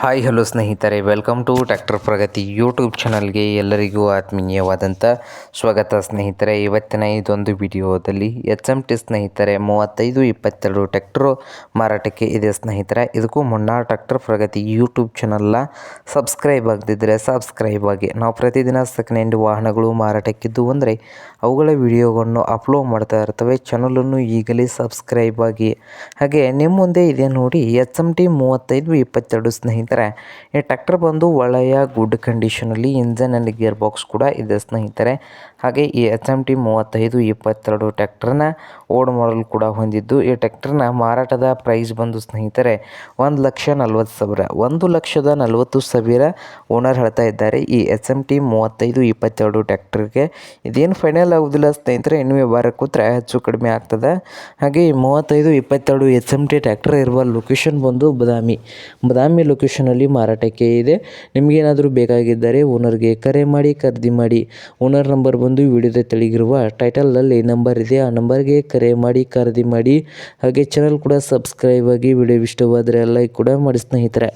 Hi, hello ಸ್ನೇಹಿತರೆ. Welcome to doctor Pragati YouTube ಚಾನಲ್ಗೆ ಎಲ್ಲರಿಗೂ ಆತ್ಮೀಯವಾದಂಥ ಸ್ವಾಗತ ಸ್ನೇಹಿತರೆ. ಇವತ್ತಿನ ಇದೊಂದು ವಿಡಿಯೋದಲ್ಲಿ ಎಚ್ ಎಂ ಟಿ ಸ್ನೇಹಿತರೆ, ಮೂವತ್ತೈದು ಇಪ್ಪತ್ತೆರಡು ಟ್ಯಾಕ್ಟ್ರು ಮಾರಾಟಕ್ಕೆ ಇದೆ ಸ್ನೇಹಿತರೆ. ಇದಕ್ಕೂ ಮುನ್ನ ಟ್ಯಾಕ್ಟರ್ ಪ್ರಗತಿ ಯೂಟ್ಯೂಬ್ ಚಾನಲ್ನ ಸಬ್ಸ್ಕ್ರೈಬ್ ಆಗದಿದ್ದರೆ ಸಬ್ಸ್ಕ್ರೈಬ್ ಆಗಿ. ನಾವು ಪ್ರತಿದಿನ ಸೆಕೆಂಡ್ ಹ್ಯಾಂಡ್ ವಾಹನಗಳು ಮಾರಾಟಕ್ಕಿದ್ದು ಅಂದರೆ ಅವುಗಳ ವಿಡಿಯೋಗಳನ್ನು ಅಪ್ಲೋಡ್ ಮಾಡ್ತಾ ಇರ್ತವೆ. ಚಾನಲನ್ನು ಈಗಲೇ ಸಬ್ಸ್ಕ್ರೈಬ್ ಆಗಿ. ಹಾಗೆ ನಿಮ್ಮ ಮುಂದೆ ಇದೆ ನೋಡಿ ಎಚ್ ಎಂ ಟಿ ಮೂವತ್ತೈದು ಇಪ್ಪತ್ತೆರಡು ಸ್ನೇಹಿತರೆ. ಈ ಟ್ರ್ಯಾಕ್ಟರ್ ಬಂದು ಒಳ್ಳೆಯ ಗುಡ್ ಕಂಡೀಷನಲ್ಲಿ ಇಂಜನ್ ಆ್ಯಂಡ್ ಗೇರ್ ಬಾಕ್ಸ್ ಕೂಡ ಇದೆ ಸ್ನೇಹಿತರೆ. ಹಾಗೆ ಈ ಎಚ್ ಎಂ ಟಿ ಮೂವತ್ತೈದು ಇಪ್ಪತ್ತೆರಡು ಟ್ಯಾಕ್ಟರ್ನ ಓಡ್ ಮಾಡಲ್ ಕೂಡ ಹೊಂದಿದ್ದು, ಈ ಟ್ಯಾಕ್ಟರ್ನ ಮಾರಾಟದ ಪ್ರೈಸ್ ಬಂದು ಸ್ನೇಹಿತರೆ, ಒಂದು ಲಕ್ಷ ನಲ್ವತ್ತು ಸಾವಿರ, ಒಂದು ಲಕ್ಷದ ನಲವತ್ತು ಸಾವಿರ ಓನರ್ ಹೇಳ್ತಾ ಇದ್ದಾರೆ ಈ ಎಚ್ ಎಂ ಟಿ ಮೂವತ್ತೈದು ಇಪ್ಪತ್ತೆರಡು ಟ್ಯಾಕ್ಟರ್ಗೆ ಇದೇನು ಫೈನಲ್ ಆಗೋದಿಲ್ಲ ಸ್ನೇಹಿತರೆ, ಇನ್ನು ವ್ಯವಹಾರ ಕೂತ್ರೆ ಹೆಚ್ಚು ಕಡಿಮೆ ಆಗ್ತದೆ. ಹಾಗೆ ಮೂವತ್ತೈದು ಇಪ್ಪತ್ತೆರಡು ಎಚ್ ಎಂ ಟಿ ಟ್ಯಾಕ್ಟರ್ ಇರುವ ಲೊಕೇಶನ್ ಬಂದು ಬದಾಮಿ. ಬದಾಮಿ ಲೊಕೇಶನಲ್ಲಿ ಮಾರಾಟಕ್ಕೆ ಇದೆ. ನಿಮಗೇನಾದರೂ ಬೇಕಾಗಿದ್ದರೆ ಓನರ್ಗೆ ಕರೆ ಮಾಡಿ, ಖರೀದಿ ಮಾಡಿ. ಓನರ್ ನಂಬರ್ ಬಂದು ವಿಡಿಯೋದ ತೆಳಗಿರುವ ಟೈಟಲಲ್ಲಿ ನಂಬರ್ ಇದೆ. ಆ ನಂಬರ್ಗೆ ಕರೆ ಮಾಡಿ, ಖರೀದಿ ಮಾಡಿ. ಹಾಗೆ ಚಾನಲ್ ಕೂಡ ಸಬ್ಸ್ಕ್ರೈಬ್ ಆಗಿ ವಿಡಿಯೋ ಇಷ್ಟವಾದರೆ ಲೈಕ್ ಕೂಡ ಮಾಡಿ ಸ್ನೇಹಿತರೆ.